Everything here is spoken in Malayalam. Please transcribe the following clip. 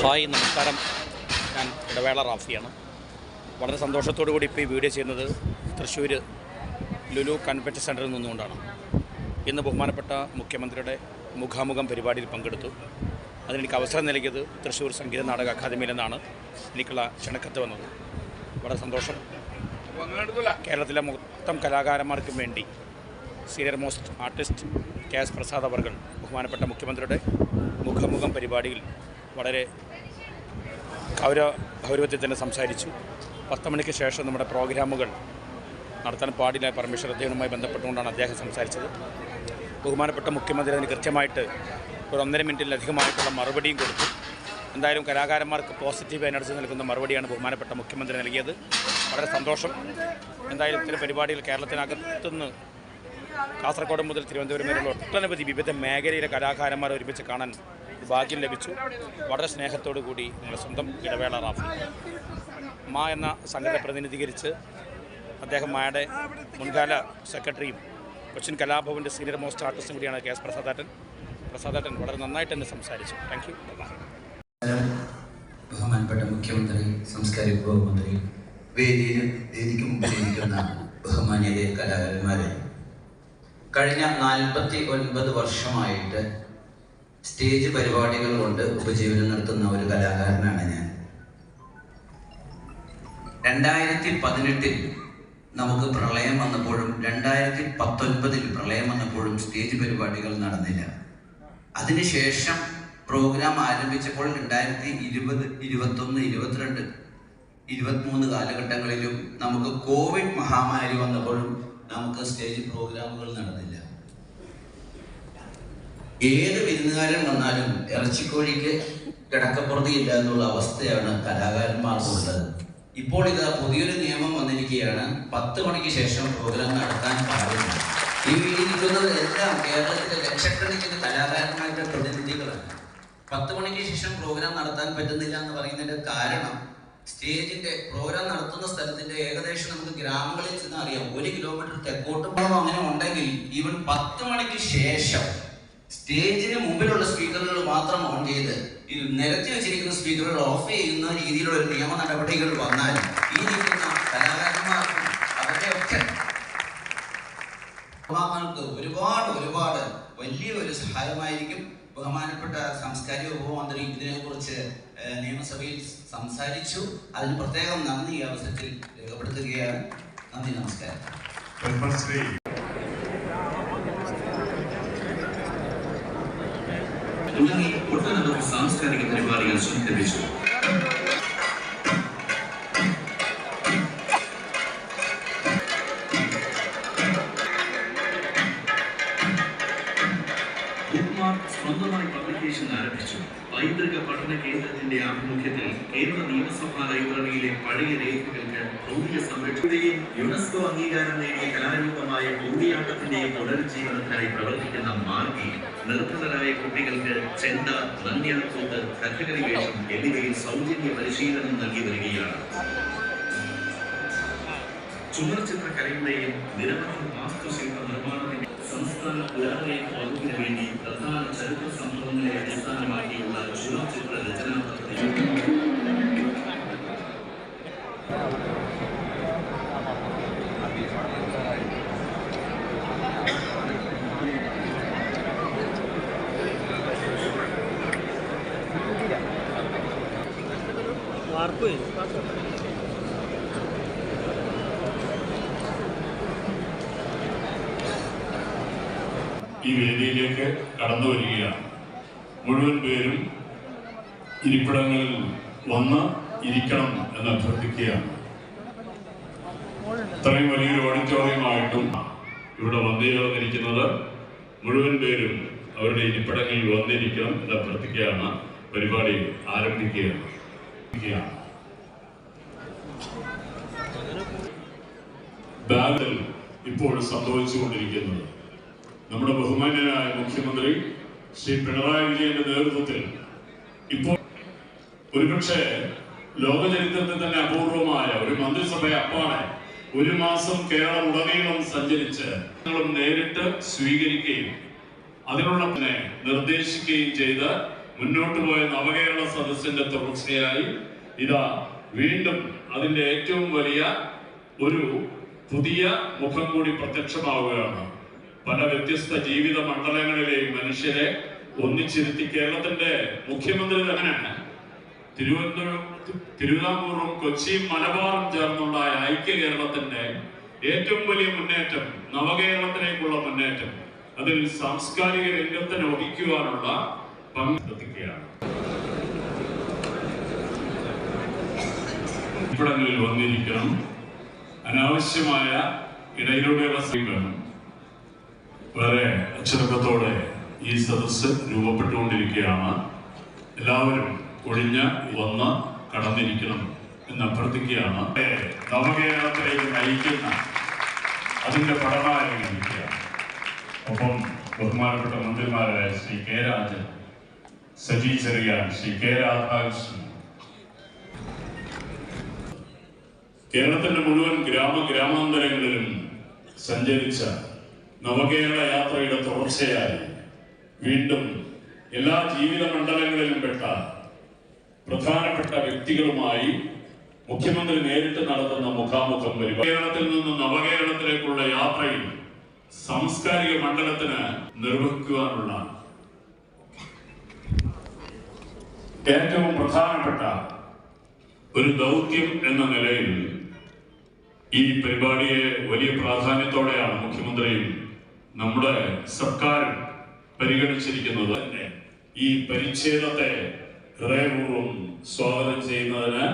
ഹായ് നമസ്കാരം. ഞാൻ ഇടവേള റാഫിയാണ്. വളരെ സന്തോഷത്തോടു കൂടി ഇപ്പോൾ ഈ വീഡിയോ ചെയ്യുന്നത് തൃശ്ശൂർ ലുലു കൺവെൻഷൻ സെന്ററിൽ നിന്നുകൊണ്ടാണ്. ഇന്ന് ബഹുമാനപ്പെട്ട മുഖ്യമന്ത്രിയുടെ മുഖാമുഖം പരിപാടിയിൽ പങ്കെടുത്തു. അതിനെനിക്ക് അവസരം നൽകിയത് തൃശ്ശൂർ സംഗീത നാടക അക്കാദമിയിൽ നിന്നാണ് എനിക്കുള്ള ക്ഷണക്കത്ത് വന്നത്. വളരെ സന്തോഷം. കേരളത്തിലെ മൊത്തം കലാകാരന്മാർക്കും വേണ്ടി senior most artist K S Prasad അവർകൾ ബഹുമാനപ്പെട്ട മുഖ്യമന്ത്രിയുടെ മുഖാമുഖം പരിപാടിയിൽ വളരെ ഗൗര ഗൗരവത്തിൽ തന്നെ സംസാരിച്ചു. പത്ത് മണിക്ക് ശേഷം നമ്മുടെ പ്രോഗ്രാമുകൾ നടത്താൻ പാടില്ല പരമേശ്വർ അദ്ദേഹവുമായി ബന്ധപ്പെട്ടുകൊണ്ടാണ് അദ്ദേഹം സംസാരിച്ചത്. ബഹുമാനപ്പെട്ട മുഖ്യമന്ത്രി അതിന് കൃത്യമായിട്ട് ഒരു ഒന്നര മിനിറ്റിലധികമായിട്ടുള്ള മറുപടിയും കൊടുത്തു. എന്തായാലും കലാകാരന്മാർക്ക് പോസിറ്റീവ് എനർജി നൽകുന്ന മറുപടിയാണ് ബഹുമാനപ്പെട്ട മുഖ്യമന്ത്രി നൽകിയത്. വളരെ സന്തോഷം. എന്തായാലും ഇത്തരം പരിപാടികൾ കേരളത്തിനകത്തുനിന്ന് കാസർഗോഡ് മുതൽ തിരുവനന്തപുരം വരെയുള്ള ഒട്ടനവധി വിവിധ മേഖലയിലെ കലാകാരന്മാരെ ഒരുമിച്ച് കാണാൻ ഭാഗ്യം ലഭിച്ചു. വളരെ സ്നേഹത്തോടു കൂടി നമ്മുടെ സ്വന്തം ഇടവേള റാഫി. മാ എന്ന സംഘത്തെ പ്രതിനിധീകരിച്ച് അദ്ദേഹം മായുടെ മുൻകാല സെക്രട്ടറിയും കൊച്ചിൻ കലാഭവന്റെ സീനിയർ മോസ്റ്റ് ആർട്ടിസ്റ്റും കൂടിയാണ് കെ എസ് പ്രസാദേട്ടൻ പ്രസാദേട്ടൻ വളരെ നന്നായിട്ട് തന്നെ സംസാരിച്ചു. താങ്ക് യു ബഹുമാനപ്പെട്ട മുഖ്യമന്ത്രി സംസ്കാര ഉപമന്ത്രി മന്ത്രി വേദിയിലും വേദിക്ക് മുമ്പിലിരിക്കുന്ന ബഹുമാന്യരെ കലാകാരന്മാരെ കഴിഞ്ഞ നാൽപ്പത്തി ഒൻപത് വർഷമായിട്ട് സ്റ്റേജ് പരിപാടികൾ കൊണ്ട് ഉപജീവനം നടത്തുന്ന ഒരു കലാകാരനാണ് ഞാൻ. രണ്ടായിരത്തി പതിനെട്ടിൽ നമുക്ക് പ്രളയം വന്നപ്പോഴും രണ്ടായിരത്തി പത്തൊൻപതിൽ പ്രളയം വന്നപ്പോഴും സ്റ്റേജ് പരിപാടികൾ നടന്നില്ല. അതിനുശേഷം പ്രോഗ്രാം ആരംഭിച്ചപ്പോൾ രണ്ടായിരത്തി ഇരുപത് ഇരുപത്തൊന്ന് ഇരുപത്തിരണ്ട് ഇരുപത്തിമൂന്ന് കാലഘട്ടങ്ങളിലും നമുക്ക് കോവിഡ് മഹാമാരി വന്നപ്പോഴും നമുക്ക് സ്റ്റേജ് പ്രോഗ്രാമുകൾ നടന്നില്ല. ഏത് വിരുന്നുകാരൻ വന്നാലും ഇറച്ചിക്കോഴിക്ക് കിടക്കപ്പുറത്തി ഇല്ല എന്നുള്ള അവസ്ഥയാണ് കലാകാരന്മാർക്കുള്ളത് ഇപ്പോൾ ഇത് പുതിയൊരു നിയമം വന്നിരിക്കുകയാണ്. പത്ത് മണിക്ക് ശേഷം പ്രോഗ്രാം നടത്താൻ പാടില്ല. ഈ വീടിരിക്കുന്നത് എല്ലാം കേരളത്തിലെ ലക്ഷക്കണക്കിന് കലാകാരന്മാരുടെ പ്രതിനിധികളാണ്. പത്ത് മണിക്ക് ശേഷം പ്രോഗ്രാം നടത്താൻ പറ്റുന്നില്ല എന്ന് പറയുന്നതിന്റെ കാരണം സ്റ്റേജിന്റെ പ്രോഗ്രാം നടത്തുന്ന സ്ഥലത്തിന്റെ ഏകദേശം നമുക്ക് ഗ്രാമങ്ങളിൽ ചെന്ന് അറിയാം. ഒരു കിലോമീറ്റർ തെക്കോട്ടും അങ്ങനെ ഉണ്ടെങ്കിൽ ഈവൻ പത്ത് മണിക്ക് ശേഷം സ്റ്റേജിന് മുമ്പിലുള്ള സ്പീക്കറുകൾ മാത്രം ഓൺ ചെയ്ത് ഈ നിരത്തി വെച്ചിരിക്കുന്ന സ്പീക്കറുകൾ ഓഫ് ചെയ്യുന്ന രീതിയിലുള്ള ഒരു നിയമ നടപടികൾ വന്നാൽ ഈ നിൽക്കുന്ന കലാകാരന്മാർക്കും അവരുടെ ഒക്കെ ബഹുമാനങ്ങൾക്ക് ഒരുപാട് ഒരുപാട് വലിയ ഒരു സഹായമായിരിക്കും. ബഹുമാനപ്പെട്ട സാംസ്കാരിക ഉപമന്ത്രി മന്ത്രി ഇതിനെക്കുറിച്ച് നിയമസഭയിൽ സംസാരിച്ചു. അതിന് പ്രത്യേകം നന്ദി ഈ അവസരത്തിൽ രേഖപ്പെടുത്തുകയാണ്. നന്ദി നമസ്കാരം. തുടങ്ങി ഒട്ടനവധി സാംസ്കാരിക പരിപാടികൾ സംഘടിപ്പിച്ചു സ്വന്തമായി പബ്ലിക്കേഷൻ ആരംഭിച്ചു. പൈതൃക പഠന കേന്ദ്രത്തിന്റെ ആഭിമുഖ്യത്തിൽ കേരള നിയമസഭാ ലൈബ്രറിയിലെ പഴയ രേഖകൾക്ക് ഭൗതിക സംരക്ഷണയും യുനെസ്കോ അംഗീകാരം നേടിയ കലാരൂപമായ കൂടിയാട്ടത്തിന്റെയും പുനരുജ്ജീവനത്തിനായി പ്രവർത്തിക്കുന്ന മാർഗി നിർദ്ധനരായ കുട്ടികൾക്ക് ചെണ്ട നന്യാർക്കൂത്ത് കഥകളി വേഷം എന്നിവയിൽ സൗജന്യ പരിശീലനം നൽകി വരികയാണ്. ചുമർചിത്ര കലയുടെയും നിരവധി വാസ്തുശില്പ നിർമ്മാണത്തിന്റെ സംസ്ഥാന പുരാതന വകുപ്പിന് വേണ്ടി പ്രധാന ചരിത്ര സംഭവങ്ങളെ അടിസ്ഥാനമാക്കിയുള്ള ചുമർചിത്ര രചനാ പദ്ധതി ഈ വേദിയിലേക്ക് കടന്നു വരികയാണ്. മുഴുവൻ പേരും ഇരിപ്പിടങ്ങളിൽ വന്ന് ഇരിക്കണം എന്ന് അഭ്യർത്ഥിക്കുകയാണ്. ഇത്രയും വലിയൊരു ഓഡിറ്റോറിയമായിട്ടും ഇവിടെ വന്നുചേർന്നിരിക്കുന്നത് മുഴുവൻ പേരും അവരുടെ ഇരിപ്പിടങ്ങളിൽ വന്നിരിക്കണം എന്ന് അഭ്യർത്ഥിക്കുകയാണ്. പരിപാടി ആരംഭിക്കുകയാണ്. ബാഗിൽ ഇപ്പോൾ സംഭവിച്ചുകൊണ്ടിരിക്കുന്നത് നമ്മുടെ ബഹുമാന്യനായ മുഖ്യമന്ത്രി ശ്രീ പിണറായി വിജയന്റെ നേതൃത്വത്തിൽ ഇപ്പോൾ ഒരുപക്ഷെ ലോക ചരിത്രത്തിൽ തന്നെ അപൂർവമായ ഒരു മന്ത്രിസഭ അപ്പാടെ ഒരു മാസം കേരളം ഉടനീളം സഞ്ചരിച്ച് നേരിട്ട് സ്വീകരിക്കുകയും അതിനുള്ള നിർദ്ദേശിക്കുകയും ചെയ്ത് മുന്നോട്ട് പോയ നവകേരള സദസ്സിന്റെ തുടർച്ചയായി ഇതാ വീണ്ടും അതിന്റെ ഏറ്റവും വലിയ ഒരു പുതിയ മുഖം കൂടി പ്രത്യക്ഷമാവുകയാണ്. പല വ്യത്യസ്ത ജീവിത മണ്ഡലങ്ങളിലെയും മനുഷ്യരെ ഒന്നിച്ചിരുത്തി കേരളത്തിന്റെ മുഖ്യമന്ത്രി തന്നെയാണ്. തിരുവനന്തപുരം തിരുവിതാംകൂറും കൊച്ചിയും മലബാറും ചേർന്നുണ്ടായ ഐക്യ കേരളത്തിന്റെ ഏറ്റവും വലിയ മുന്നേറ്റം നവകേരളത്തിലേക്കുള്ള മുന്നേറ്റം. അതിൽ സാംസ്കാരിക രംഗത്തിന് വഹിക്കുവാനുള്ള പങ്ക് ഇവിടങ്ങളിൽ വന്നിരിക്കണം. അനാവശ്യമായ ഇടയിലൂടെയുള്ള സമീപനം വളരെ അച്ചടക്കത്തോടെ ഈ സദസ്സ് രൂപപ്പെട്ടുകൊണ്ടിരിക്കുകയാണ്. എല്ലാവരും ഒഴിഞ്ഞ് വന്ന് കടന്നിരിക്കണം എന്ന് അഭ്യർത്ഥിക്കുകയാണ് നവകേരളത്തിലേക്ക് നയിക്കുന്ന അതിന്റെ പഠനമായിരിക്കുകയാണ് ഒപ്പം ബഹുമാനപ്പെട്ട മന്ത്രിമാരായ ശ്രീ കെ രാജൻ സജി ചെറിയാൻ ശ്രീ കെ രാധാകൃഷ്ണൻ. കേരളത്തിന്റെ മുഴുവൻ ഗ്രാമ ഗ്രാമാന്തരങ്ങളിലും സഞ്ചരിച്ച നവകേരള യാത്രയുടെ തുടർച്ചയായി വീണ്ടും എല്ലാ ജീവിത മണ്ഡലങ്ങളിലും പെട്ട പ്രധാനപ്പെട്ട വ്യക്തികളുമായി മുഖ്യമന്ത്രി നേരിട്ട് നടത്തുന്ന മുഖാമുഖം വരും കേരളത്തിൽ നിന്ന് നവകേരളത്തിലേക്കുള്ള യാത്രയിൽ സാംസ്കാരിക മണ്ഡലത്തിന് നിർവഹിക്കുവാനുള്ള ഏറ്റവും പ്രധാനപ്പെട്ട ഒരു ദൗത്യം എന്ന നിലയിൽ ഈ പരിപാടിയെ വലിയ പ്രാധാന്യത്തോടെയാണ് മുഖ്യമന്ത്രിയും നമ്മുടെ സർക്കാർ പരിഗണിച്ചിരിക്കുന്നത് തന്നെ ഈ പരിച്ഛേദത്തെ ഹൃദയപൂർവം സ്വാഗതം ചെയ്യുന്നതിന്